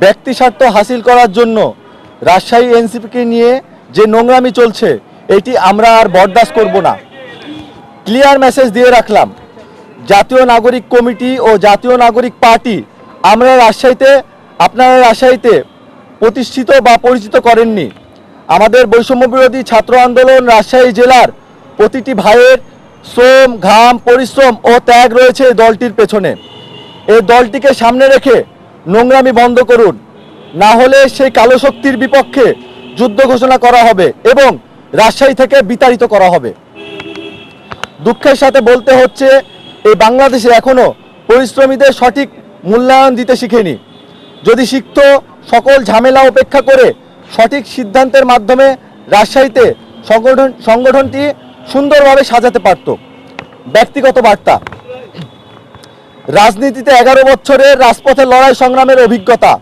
ব্যক্তি স্বার্থ হাসিল করার জন্য রাজশাহী এনসিপিকে নিয়ে যে নোংরামি চলছে, এটি আমরা আর বরদাস্ত করব না। ক্লিয়ার মেসেজ দিয়ে রাখলাম, জাতীয় নাগরিক কমিটি ও জাতীয় নাগরিক পার্টি আমরা রাজশাহীতে, আপনারা রাজশাহীতে প্রতিষ্ঠিত বা পরিচিত করেননি। আমাদের বৈষম্য বিরোধী ছাত্র আন্দোলন রাজশাহী জেলার প্রতিটি ভাইয়ের শ্রম, ঘাম, পরিশ্রম ও ত্যাগ রয়েছে দলটির পেছনে। এই দলটিকে সামনে রেখে নোংরামি বন্ধ করুন। না হলে সেই কালো শক্তির বিপক্ষে যুদ্ধ ঘোষণা করা হবে এবং রাজশাহী থেকে বিতাড়িত করা হবে। দুঃখের সাথে বলতে হচ্ছে, এই বাংলাদেশে এখনও পরিশ্রমীদের সঠিক মূল্যায়ন দিতে শিখেনি। যদি শিখত, সকল ঝামেলা উপেক্ষা করে সঠিক সিদ্ধান্তের মাধ্যমে রাজশাহীতে সংগঠন সংগঠনটি সুন্দরভাবে সাজাতে পারত। ব্যক্তিগত বার্তা। রাজনীতিতে এগারো বছরের রাজপথে লড়াই সংগ্রামের অভিজ্ঞতা।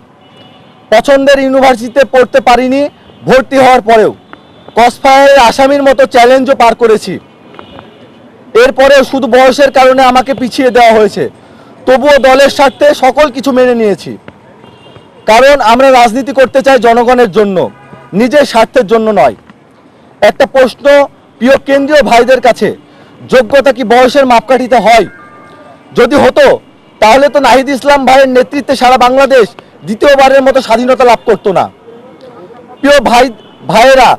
পছন্দের ইউনিভার্সিটিতে পড়তে পারিনি, ভর্তি হওয়ার পরেও। কসফায়ারের আসামির মতো চ্যালেঞ্জও পার করেছি। এরপরেও শুধু বয়সের কারণে আমাকে পিছিয়ে দেওয়া হয়েছে। তবুও দলের স্বার্থে সকল কিছু মেনে নিয়েছি। কারণ আমরা রাজনীতি করতে চাই জনগণের জন্য, নিজের স্বার্থের জন্য নয়। একটা প্রশ্ন প্রিয় কেন্দ্রীয় ভাইদের কাছে, যোগ্যতা কি বয়সের মাপকাঠিতে হয়? যদি হতো, তাহলে তো নাহিদ ইসলাম ভাইয়ের নেতৃত্বে সারা বাংলাদেশ দ্বিতীয়বারের মতো স্বাধীনতা লাভ করতো না। প্রিয় ভাই, ভাইয়েরা,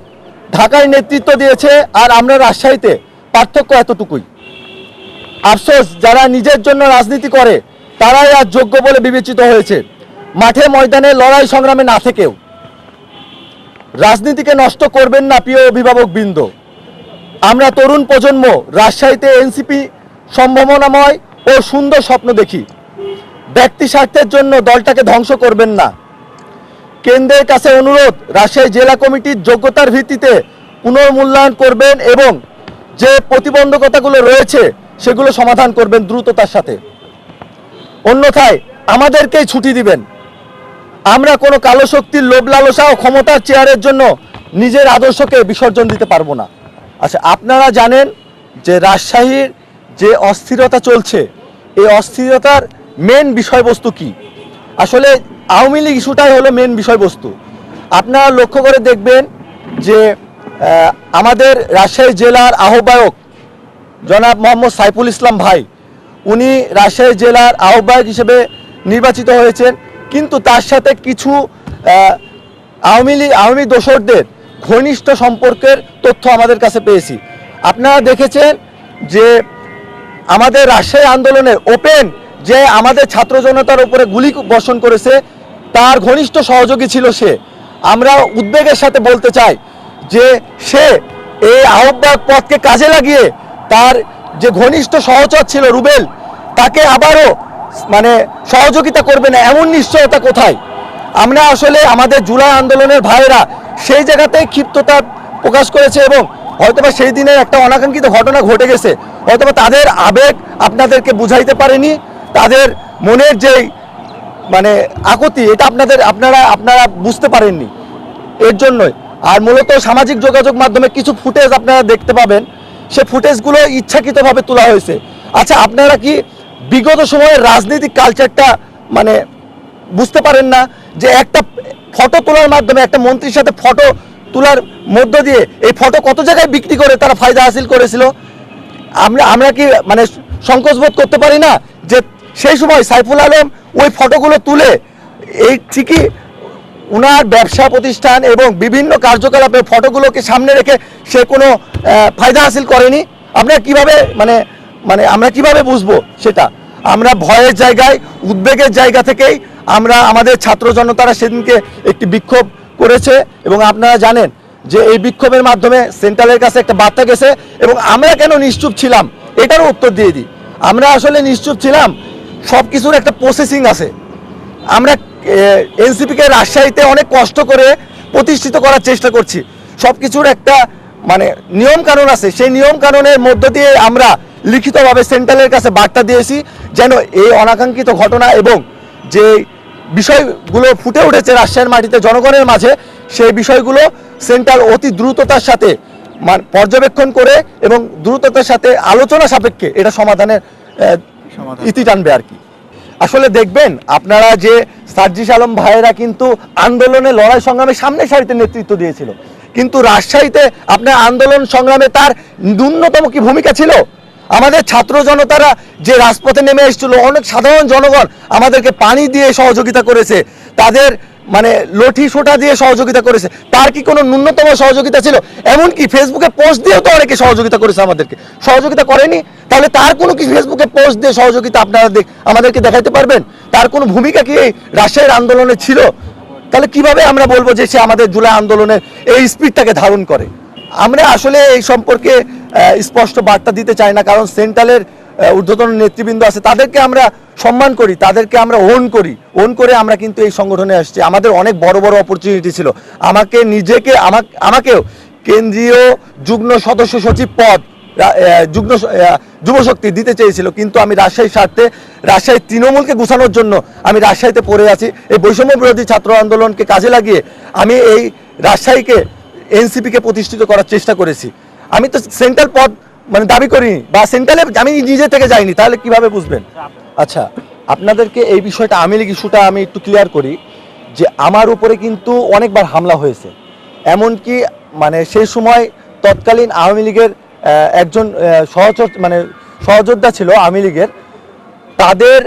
ঢাকায় নেতৃত্ব দিয়েছে আর আমরা রাজশাহীতে পার্থক্য এতটুকুই। আফসোস, যারা নিজের জন্য রাজনীতি করে, তারাই আজ যোগ্য বলে বিবেচিত হয়েছে। মাঠে ময়দানে লড়াই সংগ্রামে না থেকেও। রাজনীতিকে নষ্ট করবেন না, প্রিয় অভিভাবক বৃন্দ। আমরা তরুণ প্রজন্ম, রাজশাহীতে এনসিপি সম্ভাবনাময় ও সুন্দর স্বপ্ন দেখি। ব্যক্তি স্বার্থের জন্য দলটাকে ধ্বংস করবেন না। কেন্দ্রের কাছে অনুরোধ, রাজশাহী জেলা কমিটির যোগ্যতার ভিত্তিতে পুনর্মূল্যায়ন করবেন এবং যে প্রতিবন্ধকতাগুলো রয়েছে, সেগুলো সমাধান করবেন দ্রুততার সাথে। অন্যথায় আমাদেরকেই ছুটি দিবেন। আমরা কোনো কালো শক্তির লোভ লালসা ও ক্ষমতার চেয়ারের জন্য নিজের আদর্শকে বিসর্জন দিতে পারব না। আচ্ছা আপনারা জানেন যে রাজশাহীর যে অস্থিরতা চলছে, এই অস্থিরতার মেন বিষয়বস্তু কি? আসলে আওয়ামী লীগ ইস্যুটাই হলো মেন বিষয়বস্তু। আপনারা লক্ষ্য করে দেখবেন যে আমাদের রাজশাহী জেলার আহ্বায়ক জনাব মোহাম্মদ সাইফুল ইসলাম ভাই, উনি রাজশাহী জেলার আহ্বায়ক হিসেবে নির্বাচিত হয়েছেন। কিন্তু তার সাথে কিছু আওয়ামী লীগ, আওয়ামী দোসরদের ঘনিষ্ঠ সম্পর্কের তথ্য আমাদের কাছে পেয়েছি। আপনারা দেখেছেন যে আমাদের রাজশাহী আন্দোলনের ওপেন যে আমাদের ছাত্র জনতার উপরে গুলি বর্ষণ করেছে, তার ঘনিষ্ঠ সহযোগী ছিল সে। আমরা উদ্বেগের সাথে বলতে চাই যে সে এই আহ্বায়ক পথকে কাজে লাগিয়ে তার যে ঘনিষ্ঠ সহচর ছিল রুবেল, তাকে আবারও মানে সহযোগিতা করবে না, এমন নিশ্চয়তা কোথায়? আমরা আসলে আমাদের জুলাই আন্দোলনের ভাইয়েরা সেই জায়গাতেই ক্ষিপ্ততা প্রকাশ করেছে এবং হয়তোবা সেই দিনের একটা অনাকাঙ্ক্ষিত ঘটনা ঘটে গেছে। হয়তোবা তাদের আবেগ আপনাদেরকে বুঝাইতে পারেনি। তাদের মনের যেই মানে আকুতি, এটা আপনাদের, আপনারা আপনারা বুঝতে পারেননি। এর জন্যই। আর মূলত সামাজিক যোগাযোগ মাধ্যমে কিছু ফুটেজ আপনারা দেখতে পাবেন। সে ফুটেজগুলো ইচ্ছাকৃতভাবে তোলা হয়েছে। আচ্ছা আপনারা কি বিগত সময়ের রাজনৈতিক কালচারটা মানে বুঝতে পারেন না যে একটা ফটো তোলার মাধ্যমে একটা মন্ত্রীর সাথে ফটো তোলার মধ্য দিয়ে এই ফটো কত জায়গায় বিক্রি করে তারা ফায়দা হাসিল করেছিল? আমরা আমরা কি মানে সংকোচ বোধ করতে পারি না যে সেই সময় সাইফুল আলম ওই ফটোগুলো তুলে এই ঠিকই ওনার ব্যবসা প্রতিষ্ঠান এবং বিভিন্ন কার্যকলাপে ফটোগুলোকে সামনে রেখে সে কোনো ফায়দা হাসিল করেনি? আমরা কীভাবে মানে মানে আমরা কীভাবে বুঝব সেটা? আমরা ভয়ের জায়গায়, উদ্বেগের জায়গা থেকেই আমরা আমাদের ছাত্র জনতারা সেদিনকে একটি বিক্ষোভ করেছে এবং আপনারা জানেন যে এই বিক্ষোভের মাধ্যমে সেন্ট্রালের কাছে একটা বার্তা গেছে এবং আমরা কেন নিশ্চুপ ছিলাম? এটারও উত্তর দিয়ে দিই। আমরা আসলে নিশ্চুপ ছিলাম সব কিছুর একটা প্রসেসিং আছে। আমরা এনসিপিকে রাজশাহীতে অনেক কষ্ট করে প্রতিষ্ঠিত করার চেষ্টা করছি। সব কিছুর একটা মানে নিয়ম কানুন আছে। সেই নিয়ম কানুনের মধ্য দিয়ে আমরা লিখিতভাবে সেন্ট্রালের কাছে বার্তা দিয়েছি যেন এই অনাকাঙ্ক্ষিত ঘটনা এবং যে বিষয়গুলো ফুটে উঠেছে রাজশাহীর মাটিতে জনগণের মাঝে। সেই বিষয়গুলো সেন্টার অতি দ্রুততার সাথে পর্যবেক্ষণ করে এবং দ্রুততার সাথে আলোচনা সাপেক্ষে এটা সমাধানের ইতি টানবে আর কি। আসলে দেখবেন আপনারা যে সার্জিস আলম ভাইয়েরা কিন্তু আন্দোলনে লড়াই সংগ্রামে সামনে সারিতে নেতৃত্ব দিয়েছিল। কিন্তু রাজশাহীতে আপনার আন্দোলন সংগ্রামে তার ন্যূনতম কি ভূমিকা ছিল? আমাদের ছাত্র জনতারা যে রাজপথে নেমে এসেছিল, অনেক সাধারণ জনগণ আমাদেরকে পানি দিয়ে সহযোগিতা করেছে। তাদের মানে লঠি সোটা দিয়ে সহযোগিতা করেছে। তার কি কোনো ন্যূনতম সহযোগিতা ছিল? এমনকি ফেসবুকে পোস্ট দিয়েও তো অনেকে সহযোগিতা করেছে আমাদেরকে। সহযোগিতা করেনি? তাহলে তার কোনো কি ফেসবুকে পোস্ট দিয়ে সহযোগিতা আপনারা আমাদেরকে দেখাতে পারবেন? তার কোনো ভূমিকা কি এই রাজশাহীর আন্দোলনে ছিল? তাহলে কীভাবে আমরা বলব যে সে আমাদের জুলাই আন্দোলনের এই স্পিডটাকে ধারণ করে? আমরা আসলে এই সম্পর্কে স্পষ্ট বার্তা দিতে চাই না, কারণ সেন্ট্রালের ঊর্ধ্বতন নেতৃবৃন্দ আছে, তাদেরকে আমরা সম্মান করি, তাদেরকে আমরা ওন করি, ওন করে আমরা কিন্তু এই সংগঠনে আসছি। আমাদের অনেক বড় বড় অপরচুনিটি ছিল। আমাকে নিজেকে, আমাকে, আমাকেও কেন্দ্রীয় যুগ্ম সদস্য সচিব পদ যুগ্ম যুবশক্তি দিতে চেয়েছিল, কিন্তু আমি রাজশাহীর স্বার্থে রাজশাহীর তৃণমূলকে গুছানোর জন্য আমি রাজশাহীতে পড়ে আছি। এই বৈষম্য বিরোধী ছাত্র আন্দোলনকে কাজে লাগিয়ে আমি এই রাজশাহীকে, এনসিপিকে প্রতিষ্ঠিত করার চেষ্টা করেছি। আমি তো সেন্ট্রাল পদ মানে দাবি করিনি, বা সেন্ট্রালে আমি নিজে থেকে যাইনি, তাহলে কীভাবে বুঝবেন? আচ্ছা আপনাদেরকে এই বিষয়টা আমি লীগ ইস্যুটা আমি একটু ক্লিয়ার করি, যে আমার উপরে কিন্তু অনেকবার হামলা হয়েছে। এমনকি মানে সেই সময় তৎকালীন আওয়ামী লীগের একজন সহচর মানে সহযোদ্ধা ছিল আওয়ামী লীগের, তাদের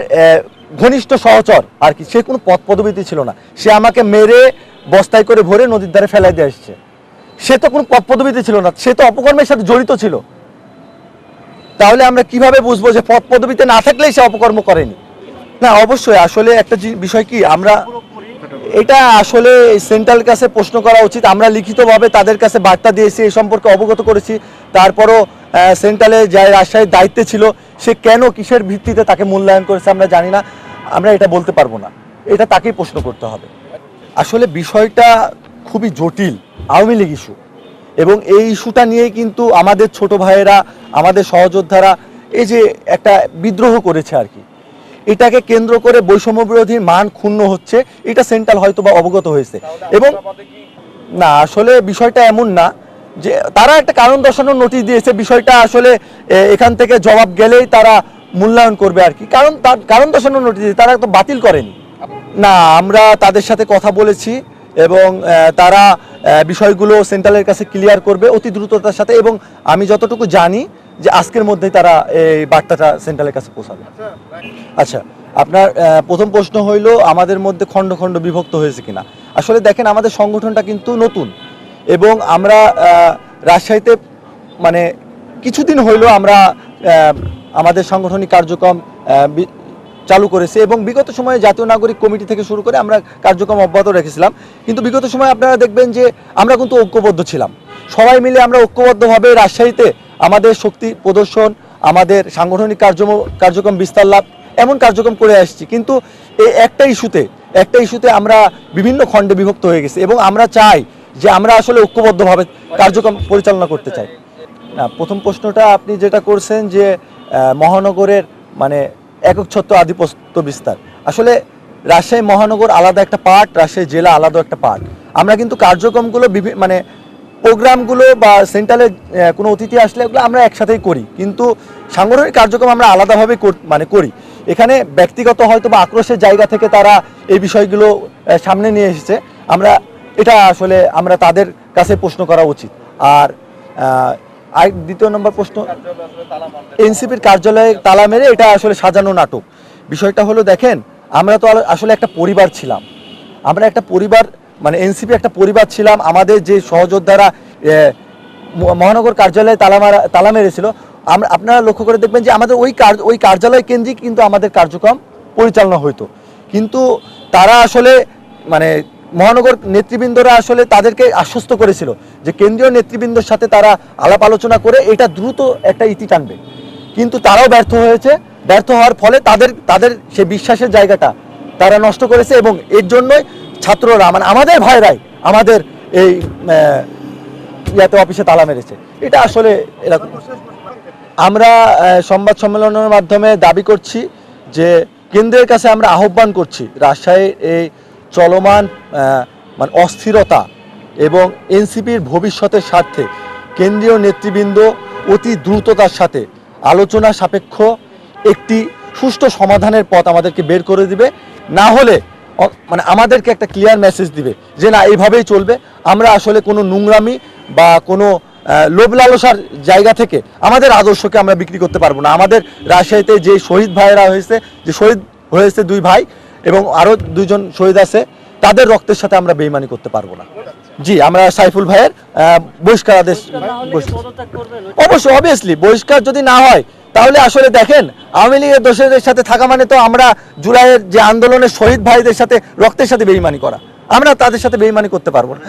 ঘনিষ্ঠ সহচর, আর কি, সে কোনো পদ পদবিতে ছিল না। সে আমাকে মেরে বস্তায় করে ভরে নদীর ধারে ফেলাই দিয়ে আসছে। সে তো কোনো পদ পদবিতে ছিল না, সে তো অপকর্মের সাথে জড়িত ছিল। তাহলে আমরা কীভাবে বুঝব যে পদ পদবিতে না থাকলেই সে অপকর্ম করেনি? না, অবশ্যই, আসলে একটা বিষয় কি, আমরা এটা আসলে সেন্ট্রাল কাছে প্রশ্ন করা উচিত। আমরা লিখিতভাবে তাদের কাছে বার্তা দিয়েছি এই সম্পর্কে অবগত করেছি। তারপরও সেন্ট্রালে যে রাজশাহীর দায়িত্বে ছিল, সে কেন, কিসের ভিত্তিতে তাকে মূল্যায়ন করেছে আমরা জানি না। আমরা এটা বলতে পারব না। এটা তাকেই প্রশ্ন করতে হবে। আসলে বিষয়টা খুবই জটিল আওয়ামী লীগ ইস্যু এবং এই ইস্যুটা নিয়েই কিন্তু আমাদের ছোট ভাইয়েরা, আমাদের সহযোদ্ধারা এই যে একটা বিদ্রোহ করেছে আর কি। এটাকে কেন্দ্র করে বৈষম্য বিরোধীর মান ক্ষুণ্ণ হচ্ছে, এটা সেন্ট্রাল হয়তো বা অবগত হয়েছে। এবং না, আসলে বিষয়টা এমন না যে তারা একটা কারণ দর্শানোর নোটিশ দিয়েছে, বিষয়টা আসলে এখান থেকে জবাব গেলেই তারা মূল্যায়ন করবে আর কি। কারণ তার, কারণ দর্শানোর নোটিশ তারা তো বাতিল করেনি। না, আমরা তাদের সাথে কথা বলেছি এবং তারা বিষয়গুলো সেন্ট্রালের কাছে ক্লিয়ার করবে অতি দ্রুততার সাথে এবং আমি যতটুকু জানি যে আজকের মধ্যেই তারা এই বার্তাটা সেন্ট্রালের কাছে পৌঁছাবে। আচ্ছা আপনার প্রথম প্রশ্ন হইল, আমাদের মধ্যে খণ্ড খণ্ড বিভক্ত হয়েছে কিনা? আসলে দেখেন, আমাদের সংগঠনটা কিন্তু নতুন এবং আমরা রাজশাহীতে মানে কিছুদিন হইল আমরা আমাদের সাংগঠনিক কার্যক্রম চালু করেছে এবং বিগত সময়ে জাতীয় নাগরিক কমিটি থেকে শুরু করে আমরা কার্যক্রম অব্যাহত রেখেছিলাম। কিন্তু বিগত সময়ে আপনারা দেখবেন যে আমরা কিন্তু ঐক্যবদ্ধ ছিলাম। সবাই মিলে আমরা ঐক্যবদ্ধভাবে রাজশাহীতে আমাদের শক্তি প্রদর্শন, আমাদের সাংগঠনিক কার্যক্রম কার্যক্রম বিস্তার লাভ এমন কার্যক্রম করে আসছি। কিন্তু এই একটা ইস্যুতে একটা ইস্যুতে আমরা বিভিন্ন খণ্ডে বিভক্ত হয়ে গেছি এবং আমরা চাই যে আমরা আসলে ঐক্যবদ্ধভাবে কার্যক্রম পরিচালনা করতে চাই। না, প্রথম প্রশ্নটা আপনি যেটা করছেন যে মহানগরের মানে একক ছত্র আধিপত্য বিস্তার। আসলে রাজশাহী মহানগর আলাদা একটা পার্ট, রাজশাহী জেলা আলাদা একটা পার্ট। আমরা কিন্তু কার্যক্রমগুলো বিভি- মানে প্রোগ্রামগুলো বা সেন্ট্রালে কোনো অতিথি আসলে ওগুলো আমরা একসাথেই করি। কিন্তু সাংগঠনিক কার্যক্রম আমরা আলাদাভাবে মানে করি। এখানে ব্যক্তিগত হয়তো বা আক্রোশের জায়গা থেকে তারা এই বিষয়গুলো সামনে নিয়ে এসেছে। আমরা, এটা আসলে আমরা তাদের কাছে প্রশ্ন করা উচিত। আর আর দ্বিতীয় নম্বর প্রশ্ন, এনসিপির কার্যালয়ে তালা মেরে এটা আসলে সাজানো নাটক। বিষয়টা হলো দেখেন, আমরা তো আসলে একটা পরিবার ছিলাম। আমরা একটা পরিবার মানে এনসিপি একটা পরিবার ছিলাম। আমাদের যে সহযোদ্ধারা মহানগর কার্যালয়ে তালা মারা, তালা মেরেছিল, আমরা, আপনারা লক্ষ্য করে দেখবেন যে আমাদের ওই কার, ওই কার্যালয় কেন্দ্রিক কিন্তু আমাদের কার্যক্রম পরিচালনা হইতো। কিন্তু তারা আসলে মানে মহানগর নেতৃবৃন্দরা আসলে তাদেরকে আশ্বস্ত করেছিল যে কেন্দ্রীয় নেতৃবৃন্দর সাথে তারা আলাপ আলোচনা করে এটা দ্রুত একটা ইতি টানবে। কিন্তু তারাও ব্যর্থ হয়েছে। ব্যর্থ হওয়ার ফলে তাদের তাদের সেই বিশ্বাসের জায়গাটা তারা নষ্ট করেছে এবং এর জন্যই ছাত্ররা মানে আমাদের ভাইরাই আমাদের এই ইয়াতে অফিসে তালা মেরেছে। এটা আসলে এরকম। আমরা সংবাদ সম্মেলনের মাধ্যমে দাবি করছি যে কেন্দ্রের কাছে আমরা আহ্বান করছি রাজশাহী এই চলমান মানে অস্থিরতা এবং এনসিপির ভবিষ্যতের স্বার্থে কেন্দ্রীয় নেতৃবৃন্দ অতি দ্রুততার সাথে আলোচনা সাপেক্ষ একটি সুষ্ঠু সমাধানের পথ আমাদেরকে বের করে দিবে। না হলে মানে আমাদেরকে একটা ক্লিয়ার মেসেজ দিবে যে না, এইভাবেই চলবে। আমরা আসলে কোনো নোংরামি বা কোনো লোভ লালসার জায়গা থেকে আমাদের আদর্শকে আমরা বিক্রি করতে পারব না। আমাদের রাজশাহীতে যে শহীদ ভাইয়েরা হয়েছে, যে শহীদ হয়েছে দুই ভাই এবং আরও দুজন শহীদ আছে, তাদের রক্তের সাথে আমরা বেইমানি করতে পারব না। জি, আমরা সাইফুল ভাইয়ের বহিষ্কার আদেশ অবশ্যই অবভিয়াসলি বহিষ্কার যদি না হয়, তাহলে আসলে দেখেন, আওয়ামী লীগের দোষীদের সাথে থাকা মানে তো আমরা জুলাইয়ের যে আন্দোলনের শহীদ ভাইদের সাথে রক্তের সাথে বেইমানি করা। আমরা তাদের সাথে বেইমানি করতে পারব না।